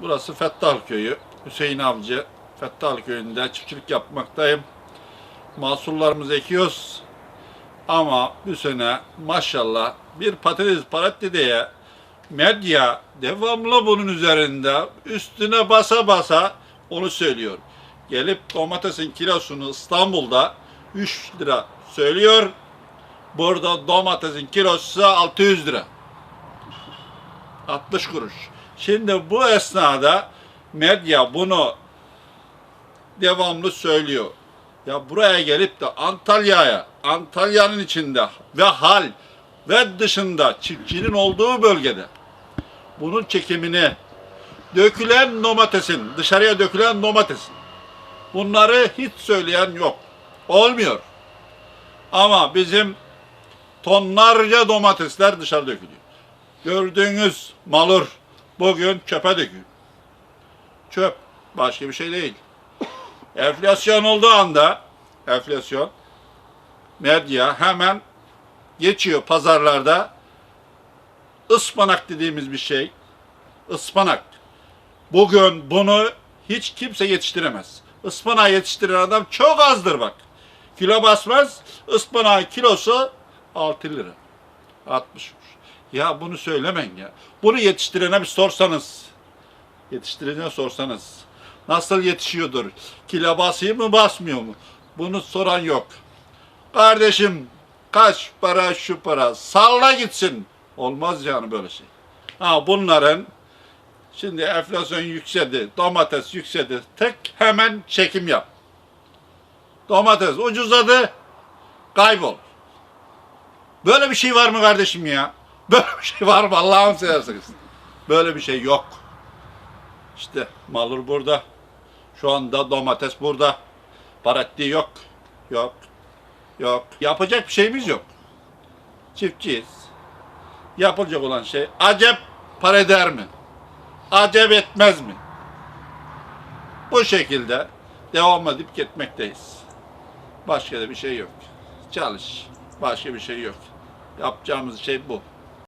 Burası Fettah Köyü. Hüseyin Avcı. Fettah Köyü'nde çiftçilik yapmaktayım. Mahsullarımızı ekiyoruz. Ama bu sene maşallah bir patates paratli diye medya devamlı bunun üzerinde üstüne basa basa onu söylüyor. Gelip domatesin kilosunu İstanbul'da 3 lira söylüyor. Burada domatesin kilosu 600 lira. 60 kuruş. Şimdi bu esnada medya bunu devamlı söylüyor. Ya buraya gelip de Antalya'ya, Antalya'nın içinde ve hal ve dışında çiftçinin olduğu bölgede bunun çekimini dökülen domatesin, dışarıya dökülen domatesin bunları hiç söyleyen yok. Olmuyor. Ama bizim tonlarca domatesler dışarı dökülüyor. Gördüğünüz malur bugün çöpe dökülüyor. Çöp. Başka bir şey değil. Enflasyon olduğu anda enflasyon medya hemen geçiyor pazarlarda ıspanak dediğimiz bir şey ıspanak. Bugün bunu hiç kimse yetiştiremez. Ispanağı yetiştiren adam çok azdır bak. Kilo basmaz. Ispanağın kilosu 6 lira. 60 kuruş. Ya bunu söylemeyin ya. Bunu yetiştirene bir sorsanız. Yetiştirene sorsanız. Nasıl yetişiyordur? Kilo basıyor mu basmıyor mu? Bunu soran yok. Kardeşim kaç para şu para salla gitsin. Olmaz yani böyle şey. Ha bunların şimdi enflasyon yükseldi, domates yükseldi. Tek hemen çekim yap. Domates ucuzladı, kaybol. Böyle bir şey var mı kardeşim ya? Böyle bir şey var mı Allah'ım seversiniz. Böyle bir şey yok. İşte malur burada. Şu anda domates burada. Paratli yok. Yok. Yok. Yapacak bir şeyimiz yok. Çiftçiyiz. Yapılacak olan şey acep para eder mi? Acep etmez mi? Bu şekilde devam edip gitmekteyiz. Başka da bir şey yok. Çalış. Başka bir şey yok. Yapacağımız şey bu.